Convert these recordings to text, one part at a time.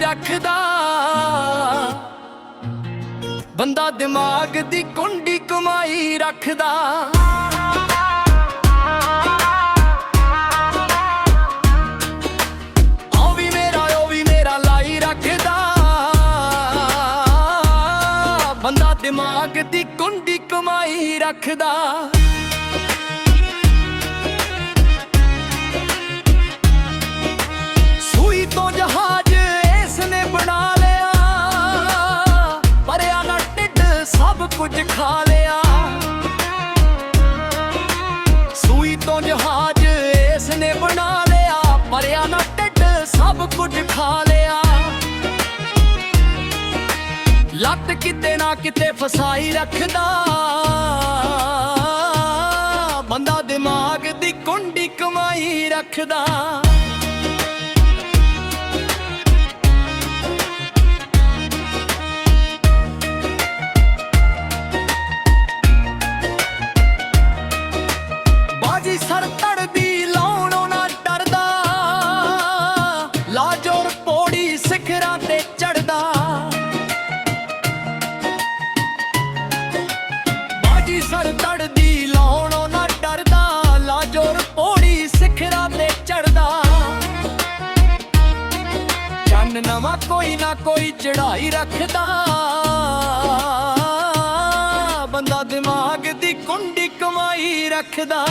ਰੱਖਦਾ। ਬੰਦਾ ਦਿਮਾਗ ਦੀ ਕੁੰਡੀ ਕਮਾਈ ਰੱਖਦਾ। ਉਹ ਵੀ ਮੇਰਾ, ਉਹ ਵੀ ਮੇਰਾ ਲਾਈ ਰੱਖਦਾ। ਬੰਦਾ ਦਿਮਾਗ ਦੀ ਕੁੰਡੀ ਕਮਾਈ ਰੱਖਦਾ। ਸੂਈ ਸਭ ਕੁਝ ਖਾ ਲਿਆ। ਸੂਈ ਤੋਂ ਜਹਾਜ਼ ਇਸ ਨੇ ਬਣਾ ਲਿਆ। ਪਰਿਆ ਨਾ ਢਿੱਡ, ਸਭ ਕੁਝ ਖਾ ਲਿਆ। ਲੱਤ ਕਿਤੇ ਨਾ ਕਿਤੇ ਫਸਾਈ ਰੱਖਦਾ। ਬੰਦਾ ਦਿਮਾਗ ਦੀ ਕੁੰਡੀ ਕਮਾਈ ਰੱਖਦਾ। ਚੰਨ ਨਵਾਂ ਕੋਈ ਨਾ ਕੋਈ ਚੜਾਈ ਰੱਖਦਾ। ਬੰਦਾ ਦਿਮਾਗ ਦੀ ਕੁੰਡੀ ਕਮਾਈ ਰੱਖਦਾ।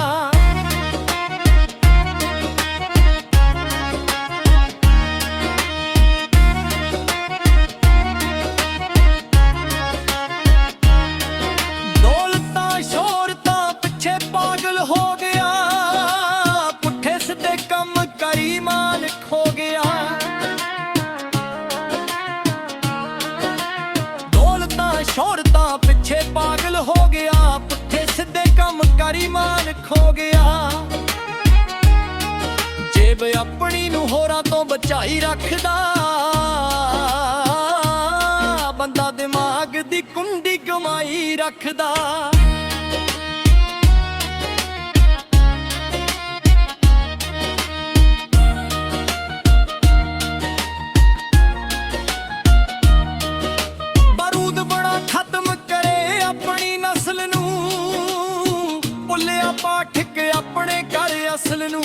ਸ਼ੋਹਰਤਾਂ ਪਿੱਛੇ ਪਾਗਲ ਹੋ ਗਿਆ, ਪੁੱਠੇ ਸਿੱਧੇ ਕੰਮ ਕਰੀ ਮਾਨ ਖੋ ਗਿਆ। ਜੇਬ ਆਪਣੀ ਨੂੰ ਹੋਰਾਂ ਤੋਂ ਬਚਾਈ ਰੱਖਦਾ। ਬੰਦਾ ਦਿਮਾਗ ਦੀ ਕੁੰਡੀ ਕਮਾਈ ਰੱਖਦਾ। ਭੁੱਲਿਆ ਪਾਠ ਕੇ ਆਪਣੇ ਘਰ ਅਸਲ ਨੂੰ।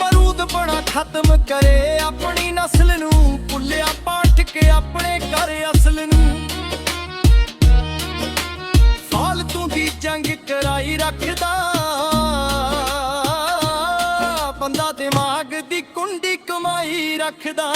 ਬਾਰੂਦ ਬੜਾ ਖਤਮ ਕਰੇ ਆਪਣੀ ਨਸਲ ਨੂੰ। ਭੁੱਲਿਆ ਪਾਠ ਕੇ ਆਪਣੇ ਘਰ ਅਸਲ ਨੂੰ। ਫਾਲਤੂ ਦੀ ਜੰਗ ਕਰਾਈ ਰੱਖਦਾ। ਬੰਦਾ ਦਿਮਾਗ ਦੀ ਕੁੰਡੀ ਕਮਾਈ ਰੱਖਦਾ।